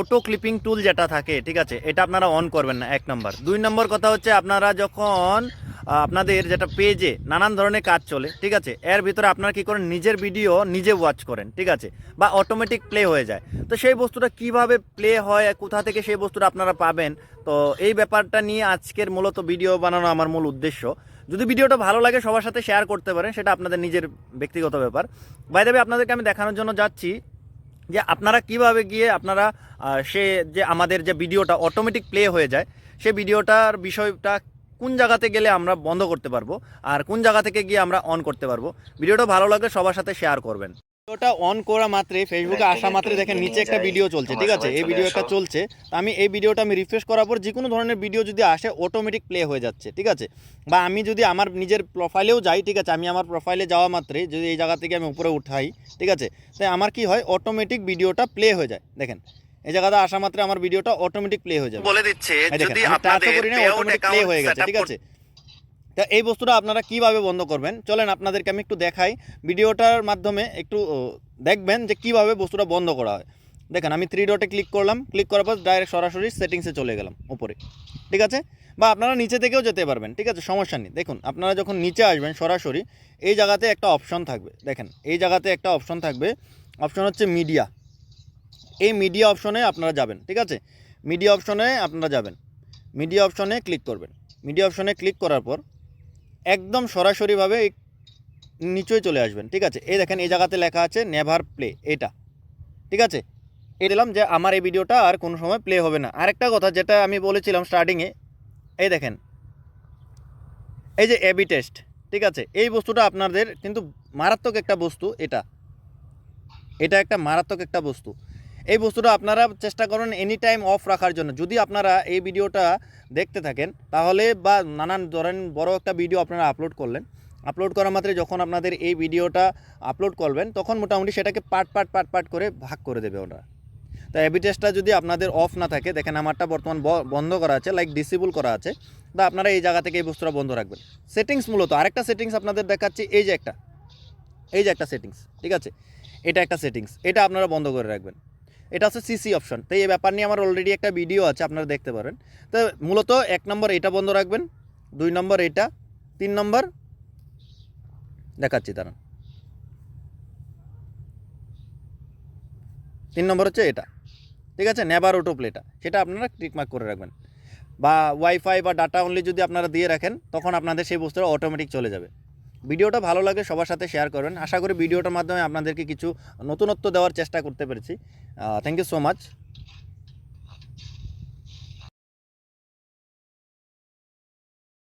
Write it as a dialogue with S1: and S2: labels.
S1: Auto clipping টুল যেটা থাকে, ঠিক আছে? এটা আপনারা অন করবেন না, এক নম্বর দুই নম্বর কথা হচ্ছে আপনারা যখন আপনাদের যেটা পেজে নানান ধরনের কাজ চলে, ঠিক আছে? এর ভিতরে আপনারা কি করেন? নিজের ভিডিও নিজে ওয়াচ করেন, ঠিক আছে? বা অটোমেটিক প্লে হয়ে যায়। তো সেই বস্তুটা কীভাবে প্লে হয়, কোথা থেকে সেই বস্তুটা আপনারা পাবেন? তো এই ব্যাপারটা নিয়ে আজকের মূলত ভিডিও বানানো আমার মূল উদ্দেশ্য। যদি ভিডিওটা ভালো লাগে, সবার সাথে শেয়ার করতে পারেন, সেটা আপনাদের নিজের ব্যক্তিগত ব্যাপার। বাইরে আপনাদেরকে আমি দেখানোর জন্য যাচ্ছি। যে আপনারা কীভাবে গিয়ে আপনারা সে যে আমাদের যে ভিডিওটা অটোমেটিক প্লে হয়ে যায়, সে ভিডিওটার বিষয়টা কোন জায়গাতে গেলে আমরা বন্ধ করতে পারব, আর কোন জায়গা থেকে গিয়ে আমরা অন করতে পারব, ভিডিওটা ভালো লাগলে সবার সাথে শেয়ার করবেন। ভিডিওটা অন করা মাত্রই ফেসবুকে আসা মাত্রই দেখেন নিচে একটা ভিডিও চলছে ঠিক আছে? এই ভিডিও একটা চলছে তো আমি এই ভিডিওটা আমি রিফ্রেশ করার পর যে কোনো ধরনের ভিডিও যদি আসে অটোমেটিক প্লে হয়ে যাচ্ছে ঠিক আছে? বা আমি যদি আমার নিজের প্রোফাইলেও যাই ঠিক আছে? আমি আমার প্রোফাইলে যাওয়া মাত্রই যদি এই জায়গা থেকে আমি উপরে উঠাই ঠিক আছে? তাই আমার কি হয় অটোমেটিক ভিডিওটা প্লে হয়ে যায়। দেখেন এই জায়গাতে আসা মাত্র আমার ভিডিওটা অটোমেটিক প্লে হয়ে যাবে।
S2: বলে দিচ্ছে যদি আপনাদের
S1: play হয়ে গেছে ঠিক আছে? তা এই বস্তুটা আপনারা কীভাবে বন্ধ করবেন? চলেন আপনাদেরকে আমি একটু দেখাই। ভিডিওটার মাধ্যমে একটু দেখবেন যে কীভাবে বস্তুটা বন্ধ করা হয়। দেখেন, আমি থ্রি ডটে ক্লিক করলাম। ক্লিক করার পর ডাইরেক্ট সরাসরি সেটিংসে চলে গেলাম উপরে। ঠিক আছে? বা আপনারা নিচে থেকেও যেতে পারবেন। ঠিক আছে? সমস্যা নেই। দেখুন, আপনারা যখন নিচে আসবেন সরাসরি, এই জায়গাতে একটা অপশন থাকবে। দেখেন, এই জায়গাতে একটা অপশন থাকবে। অপশন হচ্ছে মিডিয়া এই মিডিয়া অপশনে আপনারা যাবেন। ঠিক আছে? মিডিয়া অপশনে আপনারা যাবেন। মিডিয়া অপশনে ক্লিক করবেন। মিডিয়া অপশনে ক্লিক করার পর একদম সরাসরিভাবে এই চলে আসবেন, ঠিক আছে? এই দেখেন, এই জায়গাতে লেখা আছে নেভার প্লে, এটা, ঠিক আছে? এই দিলাম যে আমার এই ভিডিওটা আর কোনো সময় প্লে হবে না। আরেকটা কথা যেটা আমি বলেছিলাম স্টার্টিংয়ে এই দেখেন, এই যে এবি টেস্ট ঠিক আছে? এই বস্তুটা আপনাদের কিন্তু মারাত্মক একটা বস্তু, এটা এটা একটা মারাত্মক একটা বস্তু। এই বস্তুটা আপনারা চেষ্টা করুন এনি টাইম অফ রাখার জন্য। যদি আপনারা এই ভিডিওটা দেখতে থাকেন, তাহলে বা নানান ধরেন বড় একটা ভিডিও আপনারা আপলোড করলেন। আপলোড করা মাত্রে যখন আপনাদের এই ভিডিওটা আপলোড করবেন, তখন মোটামুটি সেটাকে পার্ট পার্ট পার্ট পার্ট করে ভাগ করে দেবে ওরা। তো এবি টেস্টটা যদি আপনাদের অফ না থাকে, দেখেন আমারটা বর্তমান বন্ধ করা আছে লাইক ডিসেবল করা আছে, বা আপনারা এই জায়গা থেকে এই বস্তুটা বন্ধ রাখবেন। সেটিংস মূলত, আরেকটা সেটিংস আপনাদের দেখাচ্ছি, এই যে একটা। এই যে একটা সেটিংস ঠিক আছে? এটা একটা সেটিংস এটা আপনারা বন্ধ করে রাখবেন। এটা হচ্ছে সিসি অপশন তো এই ব্যাপার নিয়ে আমার অলরেডি একটা ভিডিও আছে, আপনারা দেখতে পারেন। তো মূলত এক নম্বর এটা বন্ধ রাখবেন, দুই নম্বর এটা, তিন নম্বর দেখাচ্ছি, দাঁড়ান। তিন নম্বর হচ্ছে এটা। ঠিক আছে? নেভার অটো প্লেটা সেটা আপনারা টিকমার্ক করে রাখবেন। বা ওয়াইফাই বা ডাটা অনলি যদি আপনারা দিয়ে রাখেন, তখন আপনাদের সেই বস্তুটা অটোমেটিক চলে যাবে। ভিডিওটা ভালো লাগে, সবার সাথে শেয়ার করবেন। আশা করি ভিডিওটার মাধ্যমে আপনাদেরকে কিছু নতুনত্ব দেওয়ার চেষ্টা করতে পেরেছি। Thank you so much